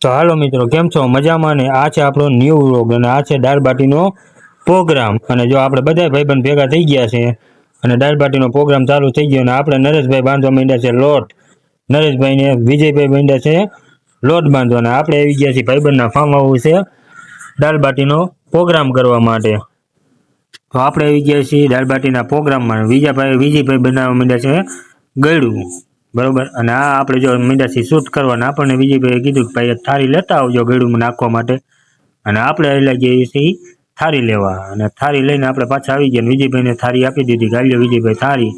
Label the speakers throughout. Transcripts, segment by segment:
Speaker 1: તો હાલો મિત્રો, કેમ છો? મજામાં ને? આ છે આપણો ન્યૂ વ્લોગ અને આ છે દાળ બાટીનો પ્રોગ્રામ અને જો આપણે બધા ભાઈબંધ ભેગા થઈ ગયા છે અને દાળ બાટીનો પ્રોગ્રામ ચાલુ થઈ ગયો અને આપણે નરેશભાઈ બાંધવા માંડ્યા છે લોટ. નરેશભાઈને વિજયભાઈ માંડ્યા છે લોટ બાંધવાના આપણે આવી ગયા છીએ ભાઈબંધના ફાર્મ હાઉસ છે દાળ બાટીનો પ્રોગ્રામ કરવા માટે. તો આપણે આવી ગયા છીએ દાળ બાટીના પ્રોગ્રામમાં વિજયભાઈ વિજયભાઈ બનાવવા માંડ્યા છે ગળ્યું. બરોબર? અને આ આપણે જો મીંડાથી શૂટ કરવાના, આપણને વિજયભાઈએ કીધું કે ભાઈ થારી લેતા આવજો ગળ્યું નાખવા માટે. અને આપણે આવી લાગીએ છીએ થાળી લેવા. અને થાળી લઈને આપણે પાછા આવી ગયા વિજયભાઈને થારી આપી દીધી ગાલ્યો વિજયભાઈ થારી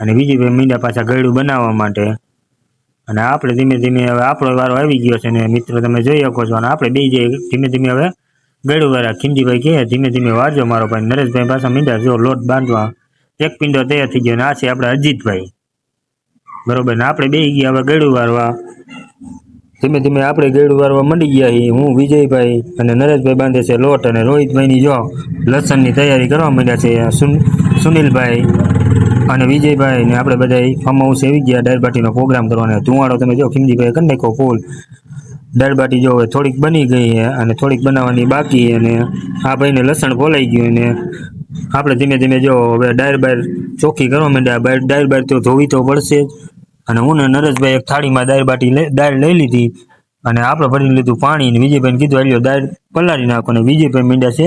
Speaker 1: અને વિજયભાઈ મીંડા પાછા ગળું બનાવવા માટે. અને આપણે ધીમે ધીમે હવે આપણો વારો આવી ગયો છે ને, મિત્રો તમે જોઈ શકો છો. અને આપણે બે જે ધીમે ધીમે હવે ગળું વાળા ખીમજીભાઈ કહે, ધીમે ધીમે વાંચો મારો ભાઈ. નરેશભાઈ પાછા મીંડા જો લોટ બાંધવા. એક પિંડો તૈયાર થઈ ગયો અને આ છે આપણે અજીતભાઈ. બરોબર, ને આપણે બે ગયા હવે ગળું વારવા. ધીમે ધીમે આપણે ગળું વારવા મંડી ગયા છીએ. હું, વિજયભાઈ અને નરેશભાઈ બાંધે છે લોટ અને રોહિતભાઈની જો લસણની તૈયારી કરવા માંડ્યા છે. સુનિલભાઈ અને વિજયભાઈ ને આપણે બધા ફાર્મ હાઉસ આવી ગયા ડાયરબાટીનો બાટીનો પ્રોગ્રામ કરવાનો. ધુવાડો તમે જો ખીમજીભાઈ કરી નાખો ફૂલ. દાળ બાટી જો હવે થોડીક બની ગઈ છે અને થોડીક બનાવવાની બાકી અને આ ભાઈને લસણ ફોલાઈ ગયું અને આપણે ધીમે ધીમે જો હવે ડાયર બાર ચોખ્ખી કરવા માંડ્યા. ડાયર બાર તો ધોવી તો પડશે જ. અને હું ને નરેશભાઈ એક થાળીમાં દાળ બાટી દાળ લઈ લીધી અને આપણે ભરી લીધું પાણી અને વિજયભાઈને કીધું, હાલ્યો, દાળ પલાળી નાખો. અને વિજયભાઈ મીંડા છે,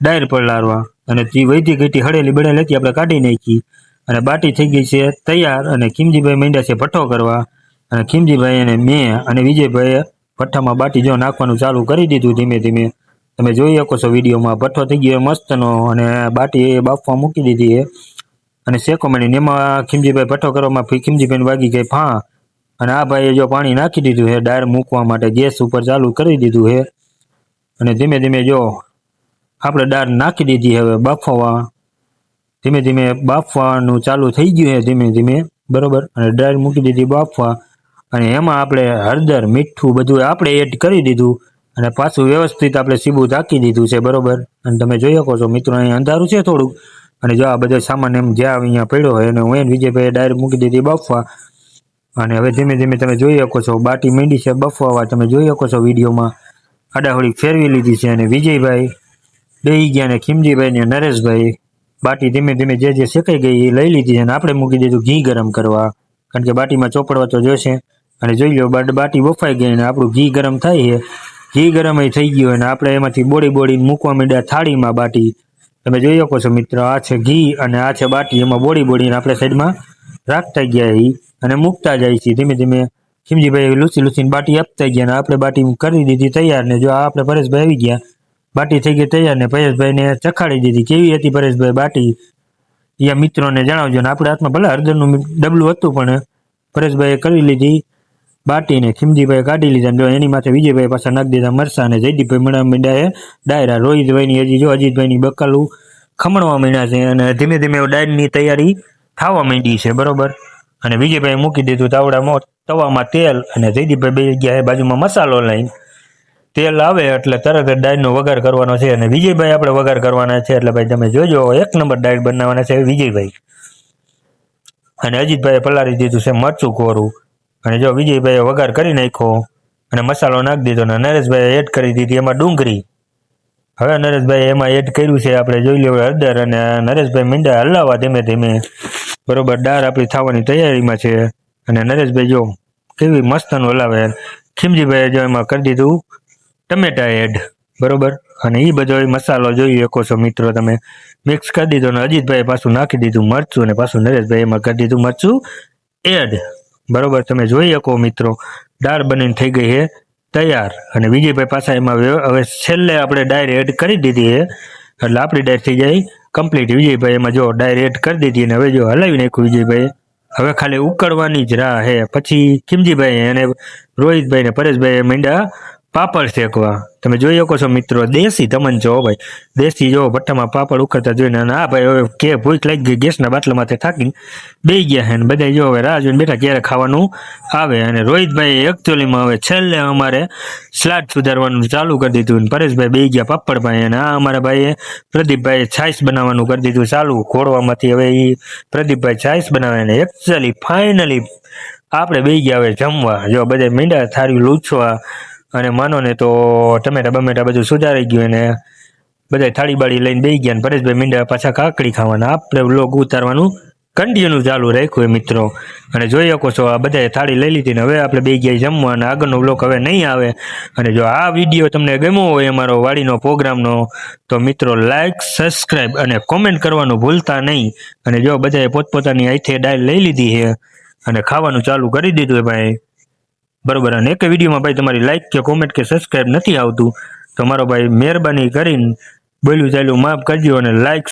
Speaker 1: દાળ પલાળવા. અને તે વૈધી ઘટી હળેલી બળેલી હતી, આપણે કાઢી નાખી. અને બાટી થઈ ગઈ છે તૈયાર અને ખીમજીભાઈ મીંડા છે ભઠ્ઠો કરવા. અને ખીમજીભાઈ અને મેં અને વિજયભાઈએ ભઠ્ઠામાં બાટી જો નાખવાનું ચાલુ કરી દીધું ધીમે ધીમે. તમે જોઈ શકો છો વિડીયોમાં, ભઠ્ઠો થઈ ગયો મસ્તનો અને બાટી એ બાફવા મૂકી દીધી છે. અને શેકો માંડીને એમાં ખીમજીભાઈ ભઠ્ઠો કરવામાં ખીમજીભાઈને વાગી ગઈ ફા. અને આ ભાઈએ જો પાણી નાખી દીધું છે ડાયર મૂકવા માટે ગેસ ઉપર ચાલુ કરી દીધું છે અને ધીમે ધીમે જો આપણે દાળ નાખી દીધી હવે બાફવા. ધીમે ધીમે બાફવાનું ચાલુ થઈ ગયું છે ધીમે ધીમે, બરોબર? અને ડાળ મૂકી દીધી બાફવા. અને એમાં આપણે હળદર, મીઠું બધું આપણે એડ કરી દીધું. અને પાછું વ્યવસ્થિત આપણે સીબું ઢાંકી દીધું છે, બરોબર? અને તમે જોઈ શકો છો, મિત્રો, અહીં અંધારું છે થોડુંક. અને જો આ બધો સામાન એમ જ્યાં અહીંયા પડ્યો હોય અને હું એને વિજયભાઈએ ડાયરેક્ટ મૂકી દીધી બફવા, અને હવે ધીમે ધીમે તમે જોઈ શકો છો, બાટી મીંડી છે બફવા તમે જોઈ શકો છો વિડીયોમાં. આડાહોળી ફેરવી લીધી છે અને વિજયભાઈ, બેહી ગયા ને ખીમજીભાઈ ને નરેશભાઈ. બાટી ધીમે ધીમે જે જે શેકાઈ ગઈ એ લઈ લીધી છે અને આપણે મૂકી દીધું ઘી ગરમ કરવા. કારણ કે બાટીમાં ચોપડવા તો જોશે. અને જોઈ લો બાટ બફાઈ ગઈ અને આપણું ઘી ગરમ થાય છે. ઘી ગરમ થઈ ગયું અને આપણે એમાંથી બોડી બોડી મૂકવા માંડ્યા થાળીમાં બાટી. તમે જોઈ શકો છો મિત્ર, આ છે ઘી અને આ છે બાટી. એમાં બોળી બોળીને આપણે સાઈડમાં રાખતા ગયા એ અને મૂકતા જાય છે ધીમે ધીમે ખીમજીભાઈ લૂસી લૂસીને બાટી આપતા ગયા અને આપણે બાટી કરી દીધી તૈયાર ને જો આ આપણે પરેશભાઈ આવી ગયા. બાટી થઈ ગઈ તૈયાર ને પરેશભાઈને ચખાડી દીધી. કેવી હતી પરેશભાઈ બાટી? એ મિત્રોને જણાવજો ને. આપણે હાથમાં ભલે હળદરનું ડબલું હતું પણ પરેશભાઈએ કરી લીધી. બાટીને ખીમજીભાઈ કાઢી લીધા જો એની માથે વિજયભાઈ પાછા નાખી દીધા મરસા અને જયદીપભાઈ મળવા મીંડાએ ડાયરા, રોહિતભાઈની હજી જો અજીતભાઈની બકાલું ખમણવા માંડ્યા છે અને ધીમે ધીમે ડાયરની તૈયારી થવા માંડી છે, બરોબર? અને વિજયભાઈ મૂકી દીધું તાવડામાં તવામાં તેલ અને જયદીપભાઈ બે ગયા બાજુમાં મસાલો લઈને તેલ આવે એટલે તરત જ ડાળનો વઘાર કરવાનો છે અને વિજયભાઈ આપણે વઘાર કરવાના છે એટલે ભાઈ તમે જોજો, એક નંબર ડાળ બનાવવાના છે વિજયભાઈ. અને અજીતભાઈએ પલાળી દીધું છે મરચું કોરું. અને જો વિજયભાઈએ વઘાર કરી નાખ્યો અને મસાલો નાખી દીધો અને નરેશભાઈએ એડ કરી દીધી એમાં ડુંગળી. હવે નરેશભાઈ એમાં એડ કર્યું છે, આપણે જોઈ લેવું હળદર અને નરેશભાઈ મીંડા હલાવવા ધીમે ધીમે. બરોબર, દાળ આપણી થવાની તૈયારીમાં છે. અને નરેશભાઈ જો કેવી મસ્તનું હલાવે. ખીમજીભાઈએ જો એમાં કરી દીધું ટમેટા એડ બરોબર? અને એ બધો મસાલો જોઈ શકો છો મિત્રો તમે. મિક્સ કરી દીધો અને અજીતભાઈ પાછું નાખી દીધું મરચું અને પાછું નરેશભાઈ એમાં કરી દીધું મરચું એડ બરોબર, તમે જોઈ શકો મિત્રો દાળ બનીને થઈ ગઈ છે, તૈયાર. અને વિજયભાઈ પાછા એમાં હવે છેલ્લે આપણે ડાયર એડ કરી દીધી છે. એટલે આપણી ડાયર થઈ જાય કમ્પ્લીટ વિજયભાઈ એમાં જો ડાયર એડ કરી દીધી અને હવે જો હલાવી નાખ્યું વિજયભાઈ હવે ખાલી ઉકળવાની જ રાહ છે. પછી ખીમજીભાઈ અને રોહિતભાઈ ને પરેશભાઈ માંડ્યા. પાપડ શેકવા. તમે જોઈ શકો છો મિત્રો, દેશી તમન હો ભાઈ. દેશી જો ભઠ્ઠામાં પાપડ ઉખડતા જોઈને અને આ ભાઈ હવે કે ભૂખ લાગી ગઈ, ગેસના બાટલામાંથી થાકીને બે ગયા છે ને બધા જો હવે રાહ જોઈને બેઠા ક્યારે ખાવાનું આવે. અને રોહિતભાઈ એકચ્યુઅલીમાં હવે છેલ્લે અમારે સ્લાડ સુધારવાનું ચાલુ કરી દીધું અને પરેશભાઈ બે ગયા પાપડ ભાઈ અને આ અમારા ભાઈએ પ્રદીપભાઈએ છાશ બનાવવાનું કરી દીધું ચાલુ. ઘોડવામાંથી હવે એ પ્રદીપભાઈ છાશ બનાવે અને એકચ્યુઅલી ફાઇનલી આપણે બે ગયા હવે જમવા. જો બધા મીંડા થારી લૂછવા અને માનો ને તો ટમેટા બમેટા બધું સુધારી ગયું અને બધા થાળી બાળી લઈને બેસી ગયા પરેશભાઈ મીંડા પાછા કાકડી ખાવાના. આપણે લોક ઉતારવાનું કન્ટિન્યુ ચાલુ રાખ્યું એ મિત્રો. અને જોઈ શકો છો, આ બધાએ થાળી લઈ લીધી ને હવે આપણે બે ગયા જમવા અને આગળનો બ્લોક હવે નહીં આવે. અને જો આ વીડિયો તમને ગમ્યો હોય અમારો વાડીનો પ્રોગ્રામનો તો મિત્રો લાઇક સબસ્ક્રાઈબ અને કોમેન્ટ કરવાનું ભૂલતા નહીં. અને જો બધાએ પોતપોતાની આઈથે ડાયલ લઈ લીધી છે અને ખાવાનું ચાલુ કરી દીધું ભાઈ. બરોબર. અને એક વિડીયોમાં ભાઈ તમારી લાઇક કે કોમેન્ટ કે સબસ્ક્રાઈબ નથી આવતું. તો મારો ભાઈ મહેરબાની કરીને બોલ્યું ચાલ્યું માફ કરજો અને લાઈક